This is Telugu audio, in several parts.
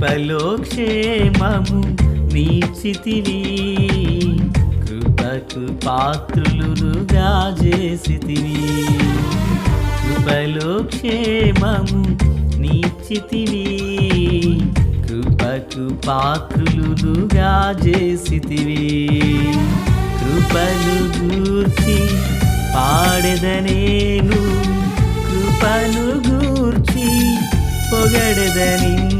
కృపలోక్షేమము నీచితివి. కృపకు పాత్రులుగా చేసితివి. కృపలోక్షేమము నీచితివి. కృపకు పాత్రులుగా చేసితివి. కృపలు గూర్చి పాడెదనేను కృపను గూర్చి పొగడదని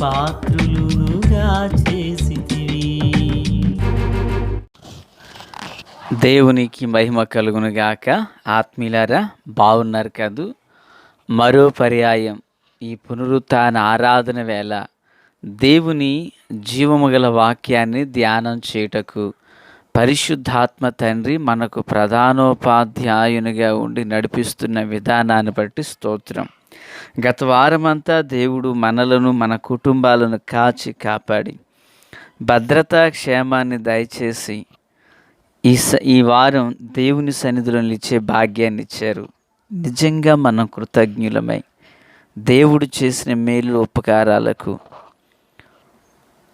పాత్రులుగా చేసితివి. దేవునికి మహిమ కలుగును గాక ఆత్మీయులారా బాగున్నారు కాదు? మరో పర్యాయం ఈ పునరుత్న ఆరాధన వేళ దేవుని జీవము గల వాక్యాన్ని ధ్యానం చేయుటకు పరిశుద్ధాత్మ తండ్రి మనకు ప్రధానోపాధ్యాయునిగా ఉండి నడిపిస్తున్న విధానాన్ని బట్టి స్తోత్రం. గత వారమంతా దేవుడు మనలను మన కుటుంబాలను కాచి కాపాడి భద్రతా క్షేమాన్ని దయచేసి ఈ స ఈ వారం దేవుని సన్నిధిలో నిలిచే భాగ్యాన్ని ఇచ్చారు. నిజంగా మనం కృతజ్ఞులమై దేవుడు చేసిన మేలు ఉపకారాలకు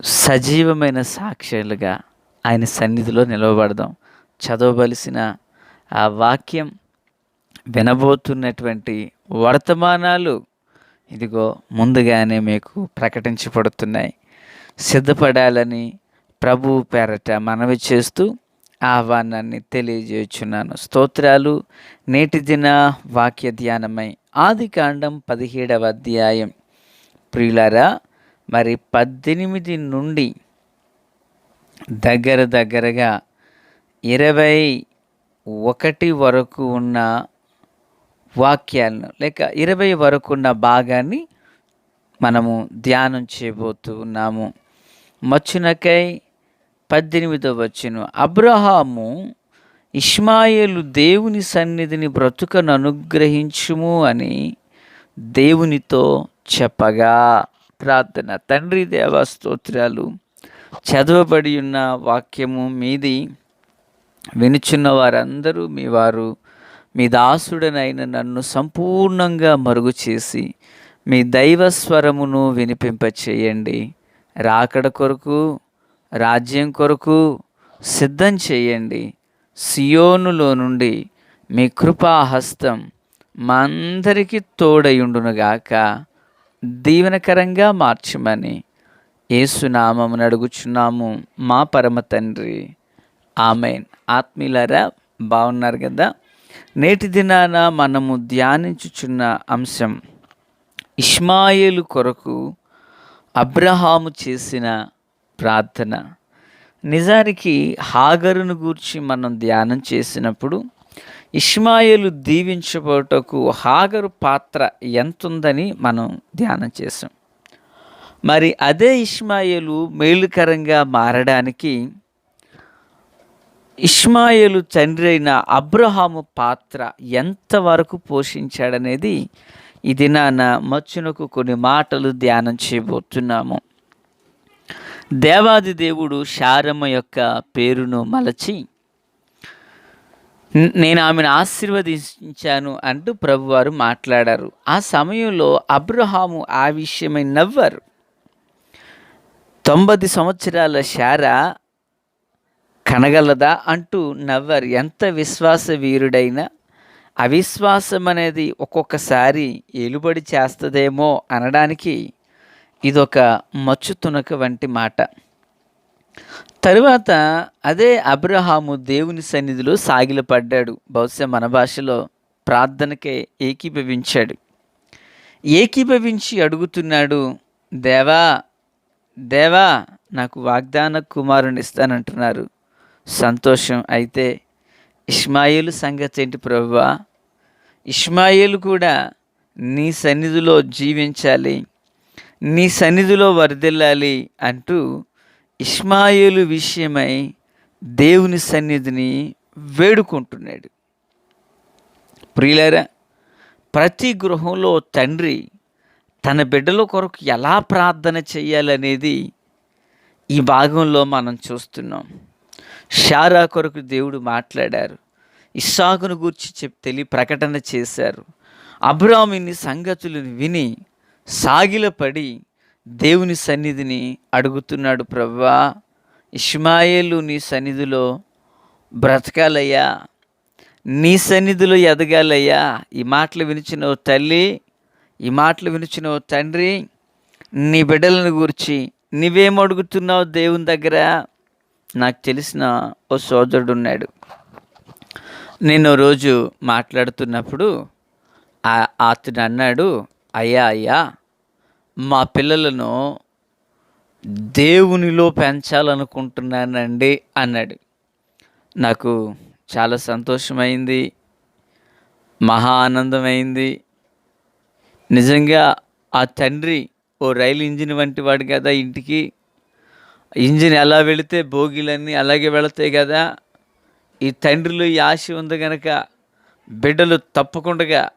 సజీవమైన సాక్ష్యాలుగా ఆయన సన్నిధిలో నిలవబడదాం. చదవవలసిన ఆ వాక్యం వినబోతున్నటువంటి వర్తమానాలు ఇదిగో ముందుగానే మీకు ప్రకటించబడుతున్నాయి. సిద్ధపడాలని ప్రభు పేరట మనవి చేస్తూ ఆహ్వానాన్ని తెలియజేయుచున్నాను. స్తోత్రాలు. నేటి దిన వాక్య ధ్యానమై ఆది కాండం పదిహేడవ అధ్యాయం. ప్రియులరా మరి పద్దెనిమిది నుండి దగ్గర దగ్గరగా ఇరవై ఒకటి వరకు ఉన్న వాక్యాలను. లేక ఇరవై వరకు ఉన్న భాగాన్ని మనము ధ్యానం చేయబోతూ ఉన్నాము. మచ్చునకై పద్దెనిమిదో వచ్చును అబ్రహాము ఇష్మాయేలు దేవుని సన్నిధిని బ్రతుకను అనుగ్రహించుము అని దేవునితో చెప్పగా. ప్రార్థన. తండ్రి దేవ స్తోత్రాలు. చదవబడి ఉన్న వాక్యము మీది. వినుచున్న వారందరూ మీ వారు మీ దాసుడనైన నన్ను సంపూర్ణంగా మరుగు చేసి మీ దైవ స్వరమును వినిపింపచేయండి. రాకడ కొరకు రాజ్యం కొరకు సిద్ధం చేయండి. సియోనులో నుండి మీ కృపాహస్తం మా అందరికీ తోడయుండునుగాక. దీవెనకరంగా మార్చమని ఏసునామమును అడుగుచున్నాము మా పరమ తండ్రి. ఆమెన్. ఆత్మీయులరా బాగున్నారు కదా? నేటి దినాన మనము ధ్యానించుచున్న అంశం ఇష్మాయేలు కొరకు అబ్రహాము చేసిన ప్రార్థన. నిజానికి హాగరును గూర్చి మనం ధ్యానం చేసినప్పుడు ఇష్మాయేలు దీవించబోటకు హాగరు పాత్ర ఎంతుందని మనం ధ్యానం చేసాం మరి అదే ఇష్మాయేలు మేలుకరంగా మారడానికి ఇష్మాయేలు తండ్రి అయిన అబ్రహాము పాత్ర ఎంతవరకు పోషించాడనేది ఈ దినాన మచ్చునకు కొన్ని మాటలు ధ్యానం చేయబోతున్నాము. దేవాది దేవుడు శారమ్మ యొక్క పేరును మలచి నేను ఆమెను ఆశీర్వదించాను అంటూ ప్రభువారు మాట్లాడారు. ఆ సమయంలో అబ్రహాము ఆ విషయమై నవ్వారు తొంభై సంవత్సరాల శారా కనగలదా అంటూ నవ్వారు. ఎంత విశ్వాస వీరుడైనా అవిశ్వాసం అనేది ఒక్కొక్కసారి ఏలుబడి చేస్తుందేమో అనడానికి ఇదొక మచ్చు తునక వంటి మాట. తరువాత అదే అబ్రహాము దేవుని సన్నిధిలో సాగిలపడ్డాడు. బహుశా మన భాషలో ప్రార్థనకే ఏకీభవించాడు. ఏకీభవించి అడుగుతున్నాడు దేవా దేవా నాకు వాగ్దాన కుమారుని ఇస్తానంటున్నారు సంతోషం. అయితే ఇస్మాయిలు సంగతి ఏంటి ప్రభువా ఇస్మాయిలు కూడా నీ సన్నిధిలో జీవించాలి నీ సన్నిధిలో వర్ధిల్లాలి అంటూ ఇస్మాయిలు విషయమై దేవుని సన్నిధిని వేడుకుంటున్నాడు. ప్రియులరా ప్రతి గృహంలో తండ్రి తన బిడ్డల కొరకు ఎలా ప్రార్థన చేయాలనేది ఈ భాగంలో మనం చూస్తున్నాం. షారా కొరకు దేవుడు మాట్లాడారు. ఇస్సాకును గూర్చి చెప్ తెలి ప్రకటన చేశారు. అబ్రామిని సంగతులను విని సాగిలపడి దేవుని సన్నిధిని అడుగుతున్నాడు ప్రవ్వా ఇష్మాయేలు నీ సన్నిధిలో బ్రతకాలయ్యా నీ సన్నిధిలో ఎదగాలయ్యా. ఈ మాటలు వినిచిన ఓ తల్లి ఈ మాటలు వినిచిన ఓ తండ్రి నీ బిడ్డలను గురించి నీవేమడుగుతున్నావు దేవుని దగ్గర? నాకు తెలిసిన ఓ సోదరుడు ఉన్నాడు. నేను రోజు మాట్లాడుతున్నప్పుడు అతను అన్నాడు అయ్యా అయ్యా మా పిల్లలను దేవునిలో పెంచాలనుకుంటున్నానండి అన్నాడు. నాకు చాలా సంతోషమైంది మహా ఆనందమైంది. నిజంగా ఆ తండ్రి ఓ రైలు ఇంజిన్ వంటి వాడు కదా ఇంటికి. ఇంజిన్ ఎలా వెళితే భోగిలన్నీ అలాగే వెళతాయి కదా? ఈ తండ్రిలో ఈ ఆశ ఉంది కనుక బిడ్డలు తప్పకుండా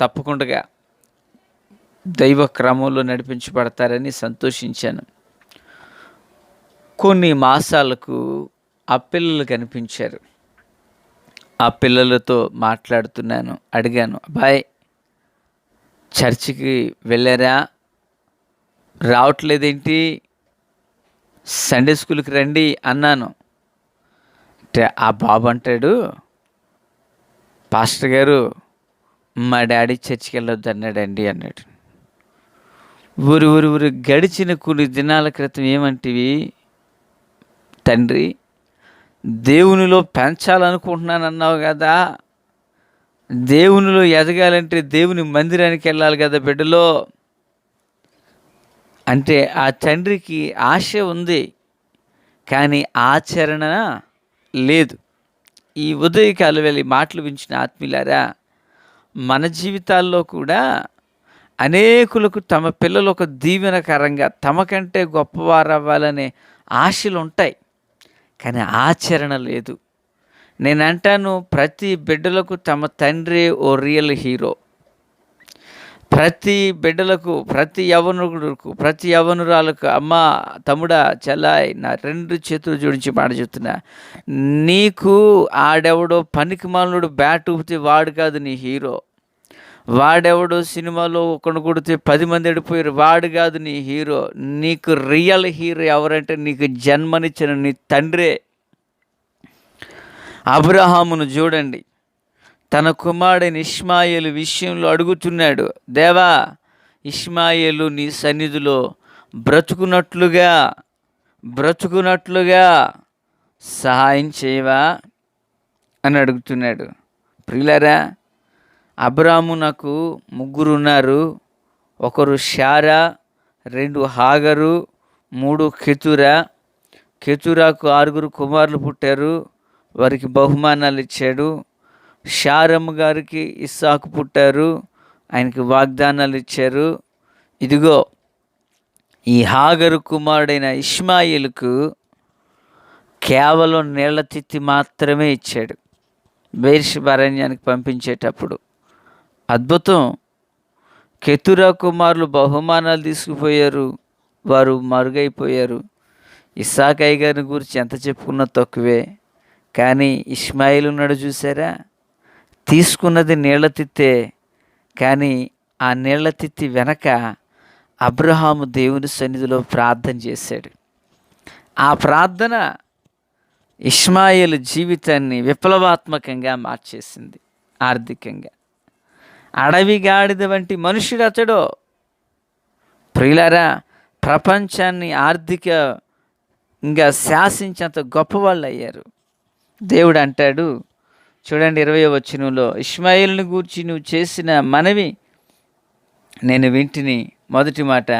తప్పకుండా దైవ క్రమంలో నడిపించబడతారని సంతోషించాను. కొన్ని మాసాలకు ఆ పిల్లలు కనిపించారు. ఆ పిల్లలతో మాట్లాడుతున్నాను అడిగాను అబ్బాయ్ చర్చికి వెళ్ళారా? రావట్లేదేంటి? సండే స్కూల్కి రండి అన్నాను. అంటే ఆ బాబు అంటాడు పాస్టర్ గారు మా డాడీ చర్చికి వెళ్ళొద్దు అన్నాడండి అన్నాడు. ఊరు ఊరు ఊరు గడిచిన కొన్ని దినాల క్రితం ఏమంటివి? తండ్రి దేవునిలో పెంచాలనుకుంటున్నాను అన్నావు కదా. దేవునిలో ఎదగాలంటే దేవుని మందిరానికి వెళ్ళాలి కదా బిడ్డలో. అంటే ఆ తండ్రికి ఆశ ఉంది కానీ ఆచరణ లేదు. ఈ ఉదయకాలు వెళ్ళి మాటలు వించిన ఆత్మీయులారా మన జీవితాల్లో కూడా అనేకులకు తమ పిల్లలు ఒక దీవెనకరంగా తమకంటే గొప్పవారు అవ్వాలనే ఆశలు ఉంటాయి కానీ ఆచరణ లేదు. నేను అంటాను ప్రతి బిడ్డలకు తమ తండ్రి ఓ రియల్ హీరో. ప్రతి బిడ్డలకు ప్రతి యవనుడుకు ప్రతి యవనురాలకు అమ్మ తమ్ముడా చెల్లాయ్ నా రెండు చేతులు జోడించి మాట చెప్తున్నా. నీకు ఆడెవడో పనికిమాలనుడు బ్యాట్ ఊపితే వాడు కాదు నీ హీరో. వాడెవడో సినిమాలో ఒకడు కొడితే పది మంది ఎడిపోయారు వాడు కాదు నీ హీరో. నీకు రియల్ హీరో ఎవరంటే నీకు జన్మనిచ్చిన నీ తండ్రే. అబ్రహామును చూడండి. తన కుమారుడైన ఇష్మాయేలు విషయంలో అడుగుతున్నాడు దేవా ఇష్మాయేలు నీ సన్నిధిలో బ్రతుకున్నట్లుగా బ్రతుకున్నట్లుగా సహాయం చేయవా? అని అడుగుతున్నాడు. ప్రియులరా అబ్రాము నాకు ముగ్గురు ఉన్నారు ఒకరు షారా రెండు హాగరు మూడు కెతురా. కెతురాకు ఆరుగురు కుమారులు పుట్టారు. వారికి బహుమానాలు ఇచ్చాడు. షారమ్మ గారికి ఇస్సాకు పుట్టారు. ఆయనకి వాగ్దానాలు ఇచ్చారు. ఇదిగో ఈ హాగరు కుమారుడైన ఇష్మాయిల్కు కేవలం నీళ్ళ తిత్తి మాత్రమే ఇచ్చాడు. బైర్షిబారణ్యానికి పంపించేటప్పుడు. అద్భుతం! కెతురా కుమారులు బహుమానాలు తీసుకుపోయారు. వారు మరుగైపోయారు. ఇస్సాకయ్య గారిని గురించి ఎంత చెప్పుకున్నా తక్కువే. కానీ ఇస్మాయిల్ ఉన్నాడు చూసారా? తీసుకున్నది నీళ్ళ తిత్తే కానీ ఆ నీళ్ళ తిత్తి వెనక అబ్రహాము దేవుని సన్నిధిలో ప్రార్థన చేశాడు. ఆ ప్రార్థన ఇస్మాయిల్ జీవితాన్ని విప్లవాత్మకంగా మార్చేసింది ఆర్థికంగా. అడవి గాడిద వంటి మనుషుడు అతడు. ప్రియులారా ప్రపంచాన్ని ఆర్థిక ఇంకా శాసించేంత గొప్పవాళ్ళు అయ్యారు దేవుడు అంటాడు చూడండి ఇరవై వచనంలో ఇస్మాయిల్ని గూర్చి నువ్వు చేసిన మనవి నేను వింటిని మొదటి మాట.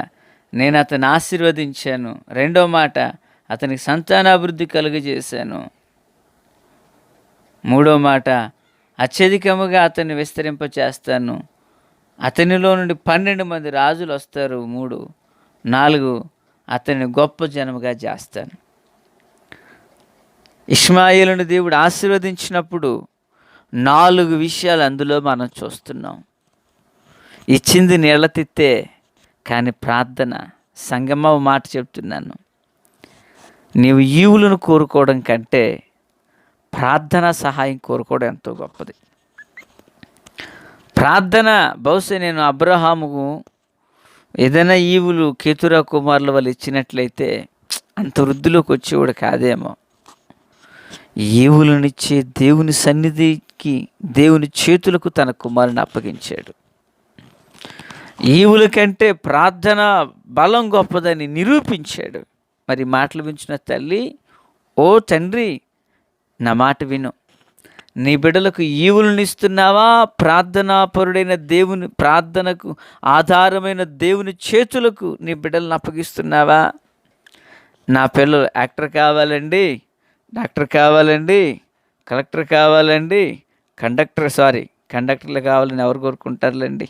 నేను అతను ఆశీర్వదించాను. రెండో మాట అతనికి సంతానాభివృద్ధి కలుగజేశాను. మూడో మాట అత్యధికముగా అతన్ని విస్తరింపచేస్తాను. అతనిలో నుండి పన్నెండు మంది రాజులు వస్తారు. మూడు నాలుగు అతన్ని గొప్ప జనముగా చేస్తాను. ఇస్మాయిలను దేవుడు ఆశీర్వదించినప్పుడు నాలుగు విషయాలు అందులో మనం చూస్తున్నాం. ఇచ్చింది నీళ్ళ తిత్తే కానీ ప్రార్థన సంగమ మాట చెప్తున్నాను. నీవు ఈవులను కోరుకోవడం కంటే ప్రార్థన సహాయం కోరుకోవడం ఎంతో గొప్పది. ప్రార్థన బహుశా నేను అబ్రహాముకు ఏదైనా ఈవులు కేతురా కుమారుల వాళ్ళు ఇచ్చినట్లయితే అంత వృద్ధిలోకి వచ్చేవాడు కాదేమో. ఈవులనిచ్చే దేవుని సన్నిధి సన్నిధికి దేవుని చేతులకు తన కుమారుని అప్పగించాడు. ఈవుల కంటే ప్రార్థన బలం గొప్పదని నిరూపించాడు. మరి మాటలు వించిన తల్లి ఓ తండ్రి నా మాట విను. నీ బిడ్డలకు ఈవులను ఇస్తున్నావా? ప్రార్థనాపరుడైన దేవుని ప్రార్థనకు ఆధారమైన దేవుని చేతులకు నీ బిడ్డలను అప్పగిస్తున్నావా? నా పిల్లలు యాక్టర్ కావాలండి డాక్టర్ కావాలండి కలెక్టర్ కావాలండి కండక్టర్ సారీ కండక్టర్లు కావాలని ఎవరు కోరుకుంటారులేండి?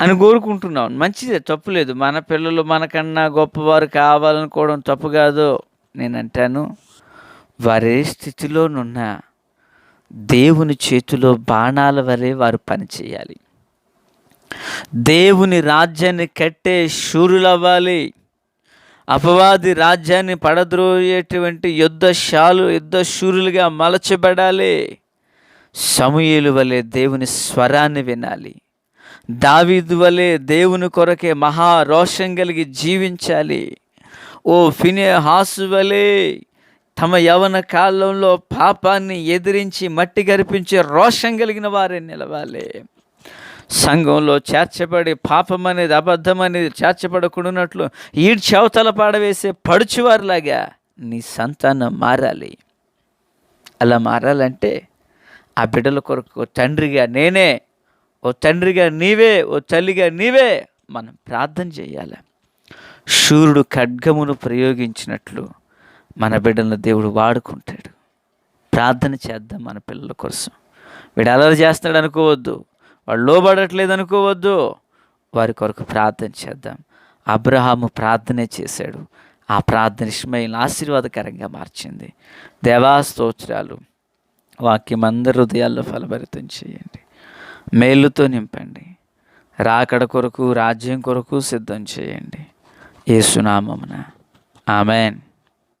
అని కోరుకుంటున్నాం. మంచిదే తప్పులేదు మన పిల్లలు మనకన్నా గొప్పవారు కావాలనుకోవడం తప్పు కాదు. నేను అంటాను వారే స్థితిలోనున్న దేవుని చేతిలో బాణాల వలె వారు పనిచేయాలి దేవుని రాజ్యాన్ని కట్టే శూరులవ్వాలి. అపవాది రాజ్యాన్ని పడద్రోయేటువంటి యుద్ధ శాలు యుద్ధ శూరులుగా మలచబడాలి. సమూయేలు వలె దేవుని స్వరాన్ని వినాలి. దావీదు వలె దేవుని కొరకే మహా రోషం కలిగి జీవించాలి. ఓ ఫినే హాసు వలె తమ యవన కాలంలో పాపాన్ని ఎదిరించి మట్టి గరిపించే రోషం కలిగిన వారే నిలవాలి. సంఘంలో చేర్చబడి పాపం అనేది అబద్ధం అనేది చేర్చబడకుండానట్లు ఈడ్చవతల పాడవేసే పడుచువారిలాగా నీ సంతానం మారాలి. అలా మారాలంటే ఆ బిడ్డల కొరకు ఓ తండ్రిగా నేనే ఓ తండ్రిగా నీవే ఓ తల్లిగా నీవే మనం ప్రార్థన చేయాలి. శూరుడు ఖడ్గమును ప్రయోగించినట్లు మన బిడ్డలను దేవుడు వాడుకుంటాడు. ప్రార్థన చేద్దాం మన పిల్లల కోసం. వీడు అలరి చేస్తాడు అనుకోవద్దు. వాళ్ళు లోబడట్లేదు అనుకోవద్దు. వారి కొరకు ప్రార్థన చేద్దాం. అబ్రహాము ప్రార్థనే చేశాడు. ఆ ప్రార్థన ఇష్మాయిల్ ఆశీర్వాదకరంగా మార్చింది. దేవా స్తోత్రాలు. వాక్యం అందరి హృదయాల్లో ఫలభరితం చేయండి. మేలుతో నింపండి. రాకడ కొరకు రాజ్యం కొరకు సిద్ధం చేయండి. ఏసునామమున ఆమెన్.